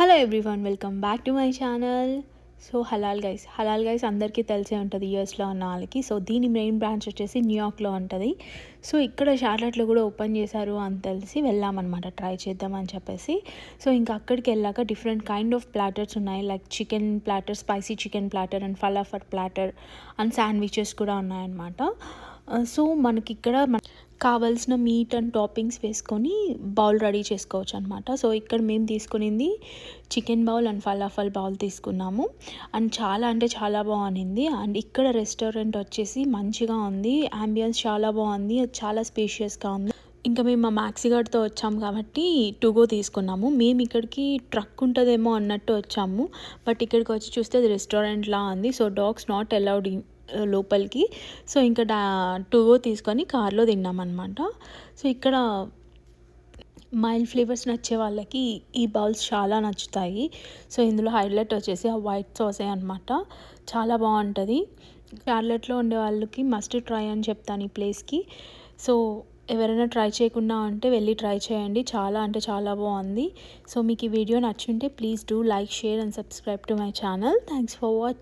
Hello everyone welcome back to my channel so Halal Guys Halal Guys అందరికీ తెలిసే ఉంటుంది యూఎస్లో ఉన్న వాళ్ళకి. సో దీని మెయిన్ బ్రాంచ్ వచ్చేసి న్యూయార్క్లో ఉంటుంది. సో ఇక్కడ షార్లెట్లో కూడా ఓపెన్ చేశారు అని తెలిసి వెళ్ళామన్నమాట ట్రై చేద్దామని చెప్పేసి. సో ఇంకా అక్కడికి వెళ్ళాక డిఫరెంట్ కైండ్ ఆఫ్ ప్లాటర్స్ ఉన్నాయి. Like chicken platter spicy chicken platter and falafel platter and sandwiches కూడా ఉన్నాయన్నమాట. సో మనకి ఇక్కడ కావాల్సిన మీట్ అండ్ టాపింగ్స్ వేసుకొని బౌల్ రెడీ చేసుకోవచ్చు అనమాట సో ఇక్కడ మేము తీసుకునింది chicken bowl and falafel bowl తీసుకున్నాము. అండ్ చాలా అంటే చాలా బాగుంది. అండ్ ఇక్కడ రెస్టారెంట్ వచ్చేసి మంచిగా ఉంది. అంబియన్స్ చాలా బాగుంది. అది చాలా స్పేషియస్గా ఉంది. ఇంకా మేము మా మ్యాక్సీ గార్డ్తో వచ్చాము కాబట్టి టుగో తీసుకున్నాము. మేము ఇక్కడికి ట్రక్ ఉంటుందేమో అన్నట్టు వచ్చాము. బట్ ఇక్కడికి వచ్చి చూస్తే అది రెస్టారెంట్లా ఉంది. సో డాగ్స్ నాట్ అలౌడ్ లోపలికి. సో ఇంకా డా టూ తీసుకొని కార్లో తిన్నామన్నమాట. సో ఇక్కడ మైల్డ్ ఫ్లేవర్స్ నచ్చే వాళ్ళకి ఈ బౌల్స్ చాలా నచ్చుతాయి. సో ఇందులో హైలైట్ వచ్చేసి ఆ వైట్ సాసే అనమాట చాలా బాగుంటుంది. చార్లెట్లో ఉండే వాళ్ళకి మస్ట్ ట్రై అని చెప్తాను ఈ ప్లేస్కి. సో ఎవరైనా ట్రై చేయకుండా ఉంటే వెళ్ళి ట్రై చేయండి. చాలా అంటే చాలా బాగుంది. సో మీకు ఈ video నచ్చుంటే please do like share and subscribe to my channel. Thanks for watch.